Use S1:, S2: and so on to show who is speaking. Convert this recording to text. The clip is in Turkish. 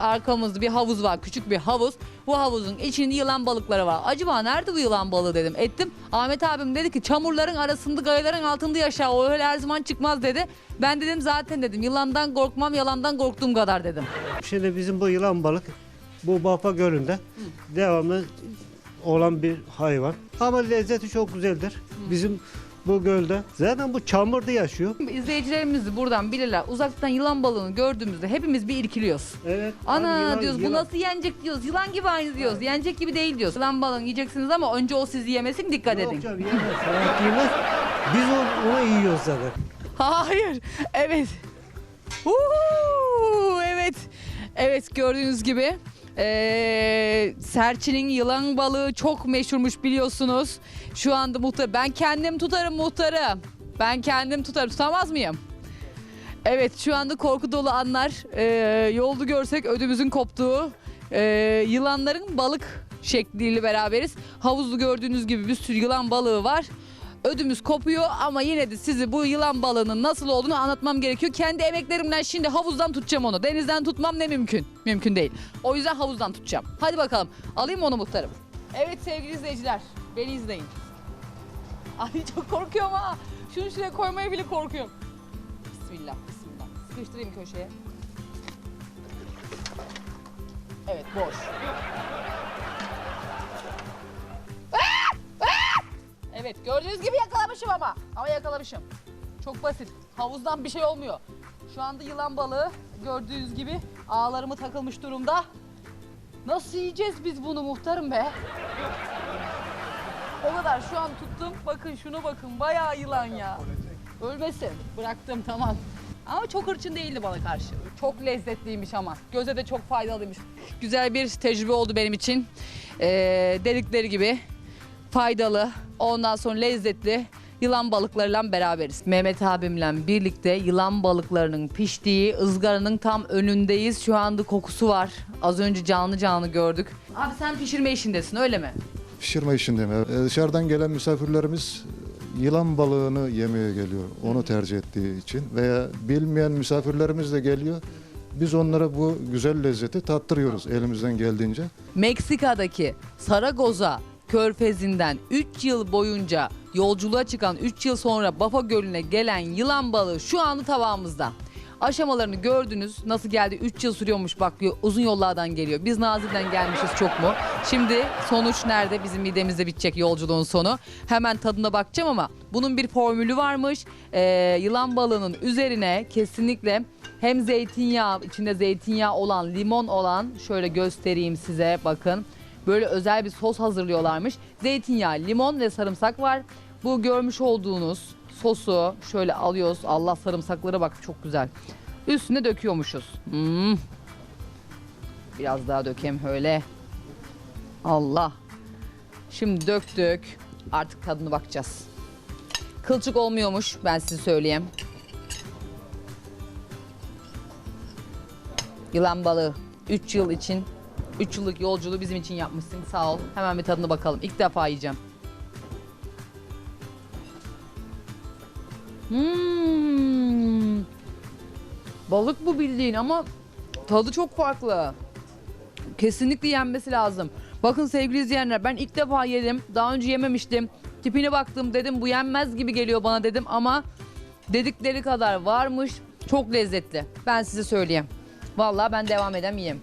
S1: Arkamızda bir havuz var. Küçük bir havuz. Bu havuzun içinde yılan balıkları var. Acaba nerede bu yılan balığı dedim. Ettim. Ahmet abim dedi ki çamurların arasında gayaların altında yaşa. O öyle her zaman çıkmaz dedi. Ben dedim zaten dedim yılandan korkmam yalandan korktuğum kadar dedim.
S2: Şimdi bizim bu yılan balık bu Bapa Gölü'nde devamlı olan bir hayvan. Ama lezzeti çok güzeldir. Bizim bu gölde. Zaten bu çamurda yaşıyor.
S1: İzleyicilerimiz buradan bilirler. Uzaktan yılan balığını gördüğümüzde hepimiz bir irkiliyoruz.
S2: Evet.
S1: Ana
S2: abi yılan-
S1: diyoruz bu
S2: yılan-
S1: nasıl yenecek diyoruz. Yılan gibi aynı diyoruz. Yenecek gibi değil diyoruz. Yılan balığını yiyeceksiniz ama önce o sizi yemesin dikkat edin.
S2: Yok canım yemez. Salak yemez. Biz onu, onu yiyoruz zaten.
S1: Hayır. Evet. Uhu, evet. Evet gördüğünüz gibi eee Serçe'nin yılan balığı çok meşhurmuş biliyorsunuz. Şu anda muhtar ben kendim tutarım muhtarım. Ben kendim tutarım. Tutamaz mıyım? Evet şu anda korku dolu anlar. Eee yolda görsek ödümüzün koptuğu eee, yılanların balık şekliyle beraberiz. Havuzlu gördüğünüz gibi bir sürü yılan balığı var. Ödümüz kopuyor ama yine de sizi bu yılan balığının nasıl olduğunu anlatmam gerekiyor. Kendi emeklerimden şimdi havuzdan tutacağım onu. Denizden tutmam ne mümkün. Mümkün değil. O yüzden havuzdan tutacağım. Hadi bakalım. Alayım onu muhtarım. Evet sevgili izleyiciler. Beni izleyin. Ay çok korkuyorum ha. Şunu şuraya koymaya bile korkuyorum. Bismillah, bismillah. Sıkıştırayım köşeye. Evet, boş. Evet, gördüğünüz gibi yakalamışım ama. Ama yakalamışım. Çok basit. Havuzdan bir şey olmuyor. Şu anda yılan balığı gördüğünüz gibi ağlarımı takılmış durumda. Nasıl yiyeceğiz biz bunu muhtarım be? O kadar şu an tuttum. Bakın şunu bakın. Bayağı yılan ya. Ölmesin. Bıraktım tamam. Ama çok hırçın değildi bana karşı. Çok lezzetliymiş ama. Göze de çok faydalıymış. Güzel bir tecrübe oldu benim için. Ee, dedikleri gibi faydalı, ondan sonra lezzetli yılan balıklarıyla beraberiz. Mehmet abimle birlikte yılan balıklarının piştiği ızgaranın tam önündeyiz. Şu anda kokusu var. Az önce canlı canlı gördük. Abi sen pişirme işindesin öyle mi?
S3: Pişirme işindeyim. Ee, Dışarıdan gelen misafirlerimiz e, yılan balığını yemeye geliyor. Onu tercih ettiği için veya bilmeyen misafirlerimiz de geliyor. Biz onlara bu güzel lezzeti tattırıyoruz elimizden geldiğince.
S1: Meksika'daki Saragoza körfezinden 3 yıl boyunca yolculuğa çıkan 3 yıl sonra Bafa Gölü'ne gelen yılan balığı şu anda tabağımızda. Aşamalarını gördünüz. Nasıl geldi? 3 yıl sürüyormuş bak uzun yollardan geliyor. Biz Nazilli'den gelmişiz çok mu? Şimdi sonuç nerede? Bizim midemizde bitecek yolculuğun sonu. Hemen tadına bakacağım ama bunun bir formülü varmış. Ee, yılan balığının üzerine kesinlikle hem zeytinyağı, içinde zeytinyağı olan, limon olan şöyle göstereyim size bakın. Böyle özel bir sos hazırlıyorlarmış. Zeytinyağı, limon ve sarımsak var. Bu görmüş olduğunuz sosu şöyle alıyoruz. Allah sarımsaklara bak çok güzel. Üstüne döküyormuşuz. Hmm. Biraz daha dökeyim öyle. Allah. Şimdi döktük. Artık tadına bakacağız. Kılçık olmuyormuş ben size söyleyeyim. Yılan balığı 3 yıl için 3 yıllık yolculuğu bizim için yapmışsın. Sağ ol. Hemen bir tadına bakalım. İlk defa yiyeceğim. Hmm. Balık bu bildiğin ama tadı çok farklı. Kesinlikle yenmesi lazım. Bakın sevgili izleyenler ben ilk defa yedim. Daha önce yememiştim. Tipine baktım dedim bu yenmez gibi geliyor bana dedim ama dedikleri kadar varmış. Çok lezzetli. Ben size söyleyeyim. Vallahi ben devam edem yiyeyim.